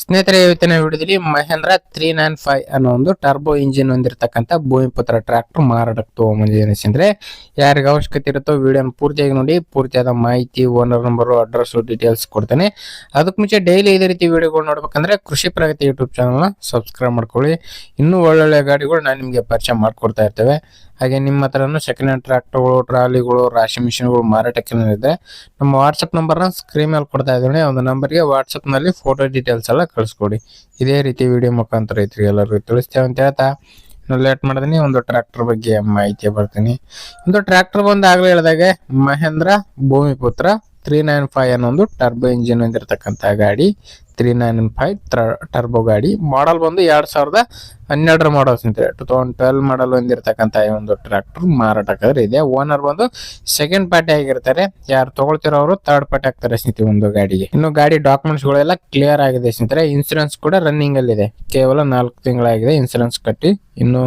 ಸ್ನೇಹಿತರೆ, ಇವತ್ತಿನ ವಿಡಿಯೋದಲ್ಲಿ ಮಹೇಂದ್ರ ತ್ರೀ ನೈನ್ ಫೈವ್ ಅನ್ನೋ ಒಂದು ಟರ್ಬೋ ಇಂಜಿನ್ ಹೊಂದಿರತಕ್ಕಂಥ ಭೂಮಿಪುತ್ರ ಟ್ರ್ಯಾಕ್ಟರ್ ಮಾರಾಟಕ್ಕೆ ತೊಗೊಂಬಂದಿದ್ದೀನಿ ಸ್ನೇಹಿತರೆ ಯಾರಿಗೆ ಅವಶ್ಯಕತೆ ಇರುತ್ತೋ ವಿಡಿಯೋನ ಪೂರ್ತಿಯಾಗಿ ನೋಡಿ, ಪೂರ್ತಿಯಾದ ಮಾಹಿತಿ ಓನರ್ ನಂಬರು ಅಡ್ರೆಸ್ ಡೀಟೇಲ್ಸ್ ಕೊಡ್ತೇನೆ. ಅದಕ್ಕೆ ಮುಂಚೆ ಡೈಲಿ ಇದೇ ರೀತಿ ವಿಡಿಯೋಗಳು ನೋಡ್ಬೇಕಂದ್ರೆ ಕೃಷಿ ಪ್ರಗತಿ ಯೂಟ್ಯೂಬ್ ಚಾನಲ್ನ ಸಬ್ಸ್ಕ್ರೈಬ್ ಮಾಡ್ಕೊಳ್ಳಿ. ಇನ್ನೂ ಒಳ್ಳೊಳ್ಳೆ ಗಾಡಿಗಳು ನಾನು ನಿಮಗೆ ಪರಿಚಯ ಮಾಡಿಕೊಡ್ತಾ ಇರ್ತೇವೆ. ಹಾಗೆ ನಿಮ್ಮ ಹತ್ರನೂ ಸೆಕೆಂಡ್ ಹ್ಯಾಂಡ್ ಟ್ರ್ಯಾಕ್ಟರ್ಗಳು ಟ್ರಾಲಿಗಳು ರಾಶಿ ಮಿಷಿನ್ಗಳು ಮಾರಾಟಕ್ಕೆ ಇದೆ ನಮ್ಮ ವಾಟ್ಸಪ್ ನಂಬರ್ನ ಸ್ಕ್ರೀನ್ ಮೇಲೆ ಕೊಡ್ತಾ ಇದ್ದೀನಿ. ಒಂದು ನಂಬರ್ಗೆ ವಾಟ್ಸಪ್ನಲ್ಲಿ ಫೋಟೋ ಡೀಟೇಲ್ಸ್ ಎಲ್ಲ ಕಳಿಸ್ಕೊಡಿ. ಇದೇ ರೀತಿ ವಿಡಿಯೋ ಮುಖಾಂತರ ಐತ್ರಿ ಎಲ್ಲರಿಗೂ ತಿಳಿಸ್ತೇವೆ ಅಂತ ಹೇಳ್ತಾ ಲೇಟ್ ಮಾಡಿದೀನಿ ಒಂದು ಟ್ರ್ಯಾಕ್ಟರ್ ಬಗ್ಗೆ ಮಾಹಿತಿ ಬರ್ತೀನಿ. ಒಂದು ಟ್ರ್ಯಾಕ್ಟರ್ ಬಂದು ಆಗಲೇ ಹೇಳಿದಾಗೆ, Mahindra Bhoomiputra three nine five ಅನ್ನೋ ಒಂದು ಟರ್ಬೋ ಇಂಜಿನ್ ಹೊಂದಿರತಕ್ಕಂಥ ಗಾಡಿ. ತ್ರೀ ನೈನ್ ಫೈವ್ ಟರ್ಬೋ ಗಾಡಿ. ಮಾಡಲ್ ಬಂದು ಎರಡು ಸಾವಿರದ ಹನ್ನೆರಡರ ಮಾಡಲ್ ಸ್ನೇಹಿತರೆ ಟೂ ತೌಸಂಡ್ ಟ್ವೆಲ್ ಮಾಡಲ್ ಹೊಂದಿರತಕ್ಕಂಥ ಈ ಒಂದು ಟ್ರ್ಯಾಕ್ಟರ್ ಮಾರಾಟಕ್ಕಾದ್ರೆ ಇದೆ. ಓನರ್ ಬಂದು ಸೆಕೆಂಡ್ ಪಾರ್ಟಿ ಆಗಿರ್ತಾರೆ. ಯಾರು ತಗೊಳ್ತಿರೋ ಅವರು ಥರ್ಡ್ ಪಾರ್ಟಿ ಆಗ್ತಾರೆ ಸ್ನೇಹಿತರೆ ಒಂದು ಗಾಡಿಗೆ. ಇನ್ನು ಗಾಡಿ ಡಾಕ್ಯುಮೆಂಟ್ಸ್ ಗಳೆಲ್ಲ ಕ್ಲಿಯರ್ ಆಗಿದೆ ಸ್ನೇಹಿತರೆ. ಇನ್ಸೂರೆನ್ಸ್ ಕೂಡ ರನ್ನಿಂಗ್ ಅಲ್ಲಿ ಇದೆ. ಕೇವಲ ನಾಲ್ಕು ತಿಂಗಳಾಗಿದೆ ಇನ್ಸೂರೆನ್ಸ್ ಕಟ್ಟಿ. ಇನ್ನು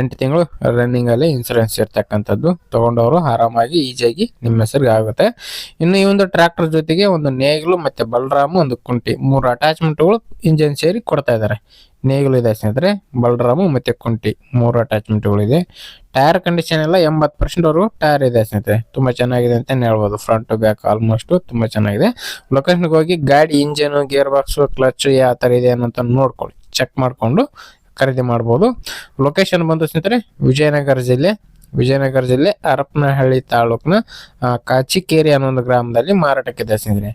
ಎಂಟು ತಿಂಗಳು ರನ್ನಿಂಗ್ ಅಲ್ಲಿ ಇನ್ಸೂರೆನ್ಸ್ ಇರ್ತಕ್ಕಂಥದ್ದು. ತಗೊಂಡವರು ಆರಾಮಾಗಿ ಈಜಿಯಾಗಿ ನಿಮ್ಮ ಹೆಸರಿಗೆ ಆಗುತ್ತೆ. ಇನ್ನು ಈ ಒಂದು ಟ್ರ್ಯಾಕ್ಟರ್ ಜೊತೆಗೆ ಒಂದು ನೇಗಿಲು ಮತ್ತೆ ಬಲರಾಮು ಒಂದು ಕುಂಟಿ ಮೂರು ಅಟ್ಯಾಚ್ಮೆಂಟ್ಗಳು ಇಂಜಿನ್ ಸೇರಿ ಕೊಡ್ತಾ ಇದ್ದಾರೆ ನೇಗಿಲು ಇದೆ ಸ್ನೇಹಿತರೆ, ಬಲರಾಮು ಮತ್ತೆ ಕುಂಟಿ ಮೂರು ಅಟ್ಯಾಚ್ಮೆಂಟ್ಗಳು ಇದೆ. ಟೈರ್ ಕಂಡೀಷನ್ ಎಲ್ಲ ಎಂಬತ್ತು ಪರ್ಸೆಂಟ್ ಅವರು ಟೈರ್ ಇದೆ ಸ್ನೇಹಿತರೆ. ತುಂಬಾ ಚೆನ್ನಾಗಿದೆ ಅಂತ ಹೇಳ್ಬೋದು. ಫ್ರಂಟ್ ಬ್ಯಾಕ್ ಆಲ್ಮೋಸ್ಟ್ ತುಂಬಾ ಚೆನ್ನಾಗಿದೆ. ಲೊಕೇಶನ್ಗೆ ಹೋಗಿ ಗಾಡಿ ಇಂಜಿನ್ ಗೇರ್ ಬಾಕ್ಸ್ ಕ್ಲಚ್ ಯಾವ ಥರ ಇದೆ ಅನ್ನೋಂತ ನೋಡ್ಕೊಳ್ಳಿ. ಚೆಕ್ ಮಾಡಿಕೊಂಡು ಖರೀದಿ ಮಾಡ್ಬೋದು. ಲೊಕೇಶನ್ ಬಂದು ಸ್ನೇಹಿತರೆ, ವಿಜಯನಗರ ಜಿಲ್ಲೆ. ವಿಜಯನಗರ ಜಿಲ್ಲೆ ಹರಪನಹಳ್ಳಿ ತಾಲೂಕಿನ ಕಾಚಿಕೇರಿ ಅನ್ನೋ ಒಂದು ಗ್ರಾಮದಲ್ಲಿ ಮಾರಾಟಕ್ಕಿದೆ ಸ್ನೇಹಿತರೆ.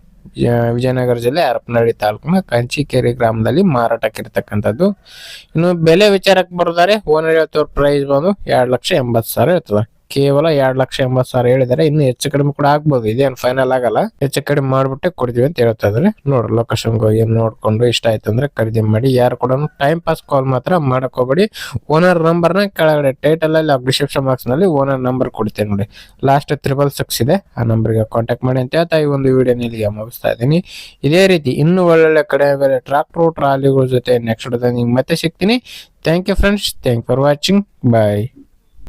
ವಿಜಯನಗರ ಜಿಲ್ಲೆ ಹರಪನಹಳ್ಳಿ ತಾಲೂಕಿನ ಕಂಚಿಕೇರಿ ಗ್ರಾಮದಲ್ಲಿ ಮಾರಾಟಕ್ಕೆ ಇರತಕ್ಕಂಥದ್ದು ಇನ್ನು ಬೆಲೆ ವಿಚಾರಕ್ಕೆ ಬರೋದಾರೆ ಓನರ್ ಹೇಳ್ತವ್ರ ಪ್ರೈಸ್ ಬಂದು ಎರಡು ಲಕ್ಷ ಎಂಬತ್ತು ಸಾವಿರ ಇರ್ತದೆ. ಕೇವಲ ಎರಡ್ ಲಕ್ಷ ಎಂಬತ್ತು ಸಾವಿರ ಹೇಳಿದ್ದಾರೆ. ಇನ್ನು ಹೆಚ್ಚು ಕಡಿಮೆ ಕೂಡ ಆಗ್ಬೋದು. ಇದೇನು ಫೈನಲ್ ಆಗಲ್ಲ. ಹೆಚ್ಚು ಕಡಿಮೆ ಮಾಡ್ಬಿಟ್ಟೆ ಕೊಡ್ತೀವಿ ಅಂತ ಹೇಳ್ತಾ ಇದ್ರೆ ನೋಡ್ರಿ ಲೊಕೇಶನ್ ಹೋಗಿ ನೋಡ್ಕೊಂಡು ಇಷ್ಟ ಆಯ್ತು ಅಂದ್ರೆ ಖರೀದಿ ಮಾಡಿ. ಯಾರು ಕೂಡ ಟೈಮ್ ಪಾಸ್ ಕಾಲ್ ಮಾತ್ರ ಮಾಡಕ್ ಓನರ್ನ ಕೆಳಗಡೆ ಟೈಟಲ್ ಅಲ್ಲಿ ಡಿಸ್ಕ್ರಿಪ್ಷನ್ ಬಾಕ್ಸ್ನಲ್ಲಿ ಓನರ್ ನಂಬರ್ ಕೊಡ್ತೇನೆ ನೋಡಿ. ಲಾಸ್ಟ್ ತ್ರಿಬಲ್ ಸಿಕ್ಸ್ ಇದೆ. ಆ ನಂಬರ್ಗೆ ಕಾಂಟ್ಯಾಕ್ಟ್ ಮಾಡಿ ಅಂತ ಹೇಳ್ತಾ ಈ ಒಂದು ವಿಡಿಯೋ ಇಲ್ಲಿಗೆ ಮುಗಿಸ್ತಾ ಇದ್ದೀನಿ. ಇದೇ ರೀತಿ ಇನ್ನೂ ಒಳ್ಳೊಳ್ಳೆ ಕಡೆ ಬೇರೆ ಟ್ರಾಕ್ಟರ್ ಟ್ರಾಲಿಗಳ ಜೊತೆ ನೆಕ್ಸ್ಟ್ ಮತ್ತೆ ಸಿಗ್ತೀನಿ. Thank you friends thank for watching bye